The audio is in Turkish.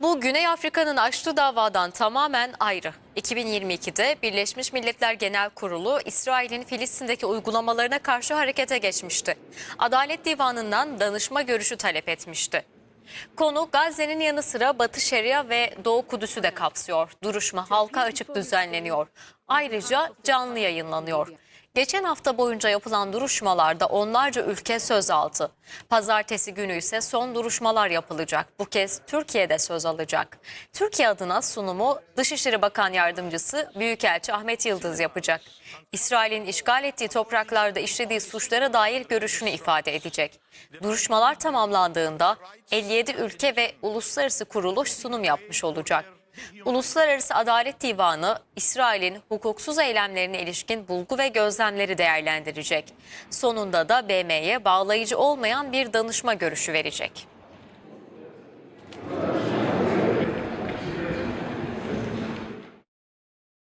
Bu Güney Afrika'nın açtığı davadan tamamen ayrı. 2022'de Birleşmiş Milletler Genel Kurulu İsrail'in Filistin'deki uygulamalarına karşı harekete geçmişti. Adalet Divanı'ndan danışma görüşü talep etmişti. Konu Gazze'nin yanı sıra Batı Şeria ve Doğu Kudüs'ü de kapsıyor. Duruşma halka açık düzenleniyor. Ayrıca canlı yayınlanıyor. Geçen hafta boyunca yapılan duruşmalarda onlarca ülke söz aldı. Pazartesi günü ise son duruşmalar yapılacak. Bu kez Türkiye'de söz alacak. Türkiye adına sunumu Dışişleri Bakan Yardımcısı Büyükelçi Ahmet Yıldız yapacak. İsrail'in işgal ettiği topraklarda işlediği suçlara dair görüşünü ifade edecek. Duruşmalar tamamlandığında 57 ülke ve uluslararası kuruluş sunum yapmış olacak. Uluslararası Adalet Divanı İsrail'in hukuksuz eylemlerine ilişkin bulgu ve gözlemleri değerlendirecek. Sonunda da BM'ye bağlayıcı olmayan bir danışma görüşü verecek.